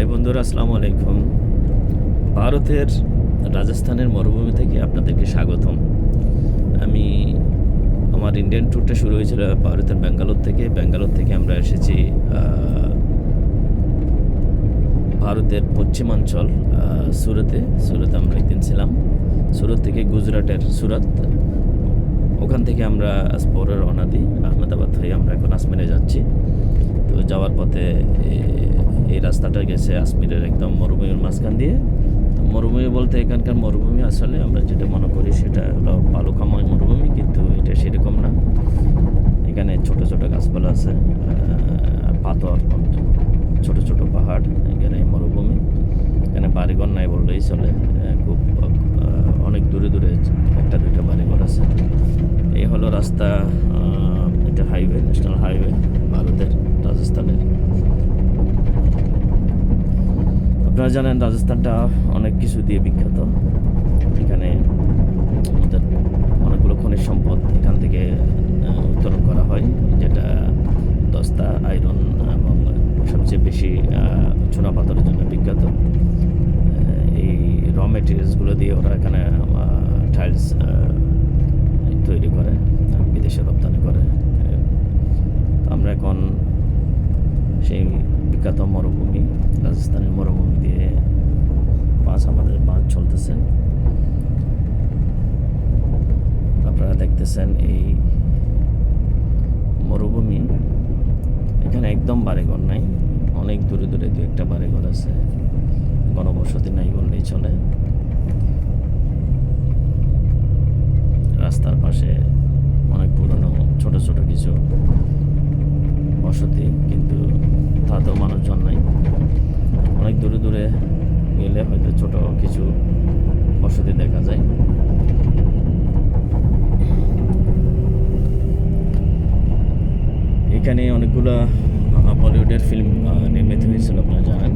High বন্ধুরা, আসসালামু আলাইকুম। ভারতের রাজস্থানের মরুভূমি থেকে আপনাদেরকে স্বাগতম। আমি আমার ইন্ডিয়ান ট্যুরটা শুরু হয়েছিল ভারতের ব্যাঙ্গালোর থেকে। ব্যাঙ্গালোর থেকে আমরা এসেছি ভারতের পশ্চিমাঞ্চল সুরতে। সুরতে আমরা একদিন ছিলাম। সুরত থেকে গুজরাটের সুরত। ওখান থেকে আমরা পরে রওনা দিই। আহমেদাবাদ হয়ে আমরা এখন আসমেনে যাচ্ছি। তো যাওয়ার পথে এই রাস্তাটা গেছে আজমিরের একদম মরুভূমির মাঝখান দিয়ে। তো মরুভূমি বলতে এখানকার মরুভূমি আসলে আমরা যেটা মনে করি সেটা হলো বালুকাময় মরুভূমি, কিন্তু এটা সেরকম না। এখানে ছোট ছোট গাছপালা আছে পাথর, ছোট ছোট পাহাড়, এখানে মরুভূমি। এখানে বাড়িঘর নাই বললেই চলে খুব অনেক দূরে দূরে একটা দুইটা বাড়িঘর আছে। এই হলো রাস্তা এটা হাইওয়ে ন্যাশনাল হাইওয়ে ভারতের রাজস্থানের আপনারা জানেন রাজস্থানটা অনেক কিছু দিয়ে বিখ্যাত। এখানে আমাদের অনেকগুলো খনিজ সম্পদ এখান থেকে উত্তোলন করা হয়, যেটা দস্তা, আয়রন এবং সবচেয়ে বেশি চুনা পাথরের জন্য বিখ্যাত। এই র মেটেরিয়ালসগুলো দিয়ে ওরা এখানে টাইলস তৈরি করে, বিদেশে রপ্তানি করে আহ, তো আমরা এখন সেই বিখ্যাত মরুভূমি, রাজস্থানের মরুভূমি দিয়ে বাস আমাদের বাস চলতেছে। আপনারা দেখতেছেন এই মরুভূমি। এখানে একদম বাড়িঘর নাই, অনেক দূরে দূরে দু একটা বাড়িঘর আছে। গণবসতি নাই বললেই চলে। রাস্তার পাশে অনেক পুরনো ছোট ছোট কিছু বসতি, কিন্তু তাতেও মানুষজন নাই। অনেক দূরে দূরে গেলে হয়তো ছোট কিছু বসতি দেখা যায়। এখানে অনেকগুলো বলিউডের ফিল্ম নির্মিত হয়েছিল আপনারা জানেন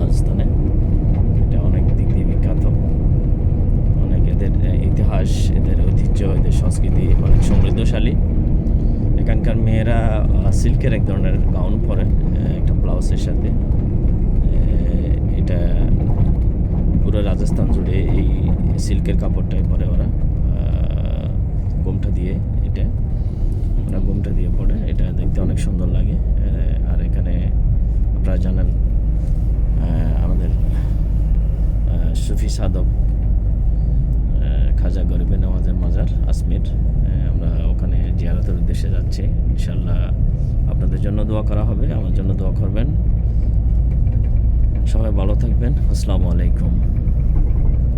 রাজস্থানে। এটা অনেক দিক দিয়ে বিখ্যাত। অনেক এদের ইতিহাস, এদের ঐতিহ্য, এদের সংস্কৃতি অনেক সমৃদ্ধশালী। এখানকার মেয়েরা সিল্কের এক ধরনের গাউন পরে একটা ব্লাউজের সাথে। এটা পুরো রাজস্থান জুড়ে এই সিল্কের কাপড়টাই পরে ওরা। গোমটা দিয়ে এটা, ওরা গোমটা দিয়ে পরে। এটা দেখতে অনেক সুন্দর লাগে। আর এখানে আপনারা জানেন আমাদের সুফি সাধক খাজা গরিবে নওয়াজের মাজার ওখানে জিয়ারতের উদ্দেশ্যে যাচ্ছি। ইনশাল্লাহ আপনাদের জন্য দোয়া করা হবে। আমার জন্য দোয়া করবেন। সবাই ভালো থাকবেন। আসসালামু আলাইকুম।